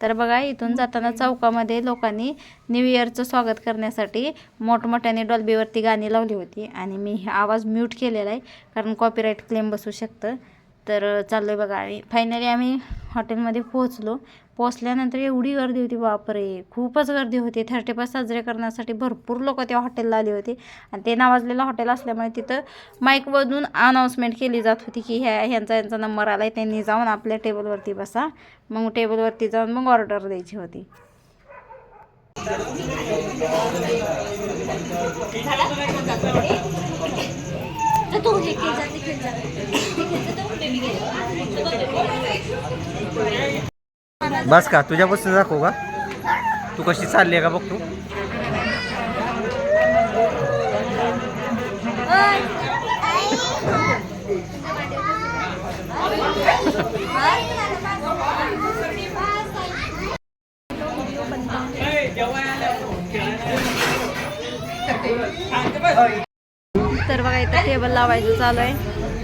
तर बघा इथून जाताना चौकामध्ये लोकांनी न्यू इयरचं स्वागत करण्यासाठी मोठमोठ्याने डॉल्बीवरती गाणी लावली होती. आणि मी हे आवाज म्यूट केलेला आहे कारण कॉपीराईट क्लेम बसू शकतं. तर चाललो आहे बघा आणि फायनली आम्ही हॉटेलमध्ये पोहोचलो. पोहोचल्यानंतर एवढी गर्दी होती बापरे! खूपच गर्दी होती. थर्टी फर्स्ट साजरे करण्यासाठी भरपूर लोक त्या हॉटेलला आले होते. आणि ते नावाजलेलं हॉटेल असल्यामुळे तिथं माईकमधून अनाऊन्समेंट केली जात होती की ह्या ह्यांचा यांचा नंबर आला आहे त्यांनी जाऊन आपल्या टेबलवरती बसा. मग टेबलवरती जाऊन मग ऑर्डर द्यायची होती. बस का तुझ्यापासून दाखवू का? तू कशी चालली आहे का बघ तू? तर बघा इथं टेबल लावायचं चालू आहे.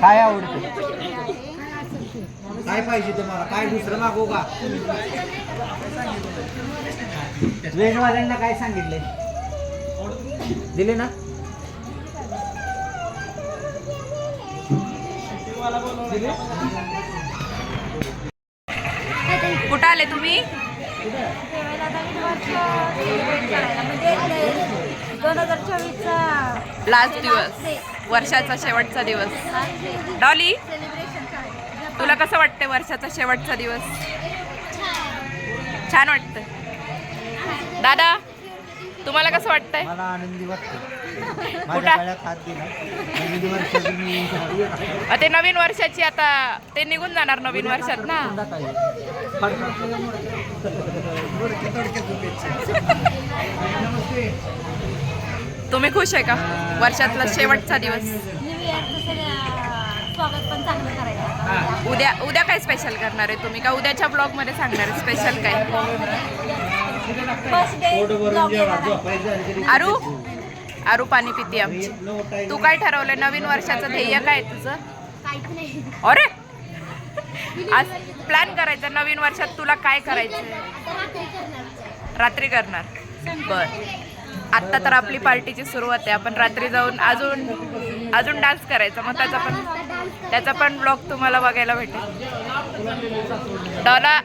काय आवडतं? काय पाहिजे तुम्हाला? काय दुसरं मागू का? वेजवाल्यांना काय सांगितलंय? दिले ना? कुठं आले तुम्ही? दोन हजार चोवीसचा. लास्ट दिवस. वर्षाचा शेवटचा दिवस. डॉली तुला कसं वाटतं वर्षाचा शेवटचा दिवस? छान वाटतं दादा तुम्हाला कसं वाटतंय? मला आनंदी वाटतो ते नवीन वर्षाची आता ते निघून जाणार नवीन वर्षात ना? तुम्ही खुश आहे का? वर्षातला शेवटचा दिवस. उद्या उद्या काय स्पेशल करणार आहे तुम्ही? का उद्याच्या ब्लॉगमध्ये सांगणार आहे स्पेशल काय? फर्स्ट डे आरू आरू पाणी पिती आमची तू काय ठरवलंय? नवीन वर्षाचं ध्येय काय तुझं? काहीच नाही. अरे! आज प्लॅन करायचा नवीन वर्षात तुला काय करायचं आता रात्री करणार. रात्री करणार. बर. आत्ता तर आपली पार्टीची सुरुवात आहे. आपण रात्री जाऊन अजून अजून डान्स करायचा. मग त्याचा पण त्याचा पण ब्लॉग तुम्हाला बघायला भेटेल. डॉला.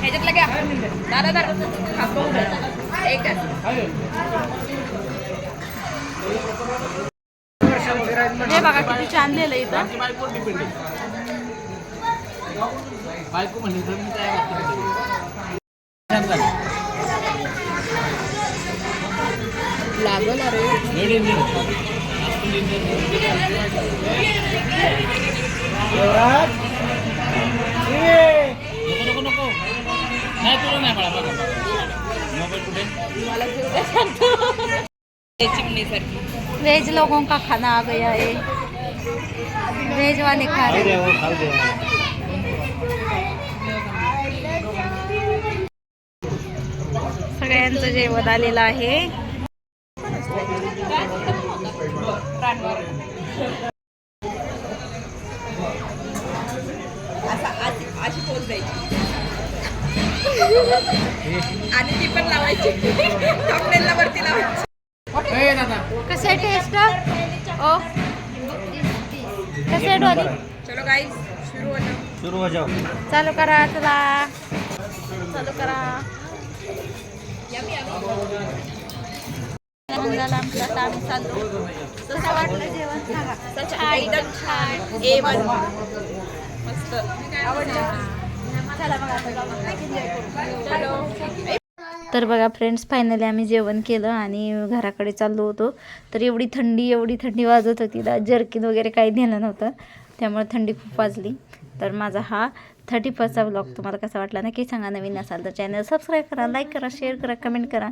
ह्याच्यातला घ्या. दादा दादा. एक हे बघा किती छान लिहिलं इथं. बायको म्हणली तर मी काय लागल अरे. नको वेज लोगों का खाना आ गया है। वेज वाले खा रहे सगळ्यांचं जेवण आलेलं आहे. असा अशी अशी पोच द्यायची. आणि ती पण लावायची. लावायची. कसे टेस्ट ओ. कसे डोली? चलो गाईज सुरू हो जाओ चालू करा चला. चालू करा. झालं आमचं आता आम्ही चाललो. कसं वाटलं जेवण? सांगा. छान एकदम छान. A one. मस्त. आवडलं? चला मग आता जाऊ. Enjoy करू. चलो. तर बघा फ्रेंड्स फायनली आम्ही जेवण केलं आणि घराकडे चाललो होतो. तर एवढी थंडी एवढी थंडी वाजत होती ना. जर्किन वगैरे काही नेलं नव्हतं. त्यामुळे थंडी खूप वाजली. तर माझा हा थर्टी फर्स्टचा ब्लॉग तुम्हाला कसा वाटला नक्की सांगा. नवीन असाल तर चॅनल सबस्क्राईब करा लाईक करा शेअर करा कमेंट करा.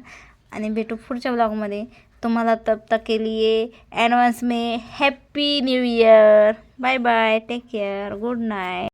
आणि भेटू पुढच्या ब्लॉगमध्ये तुम्हाला तब तक के लिए ॲडव्हान्स मे happy new year bye bye take care good night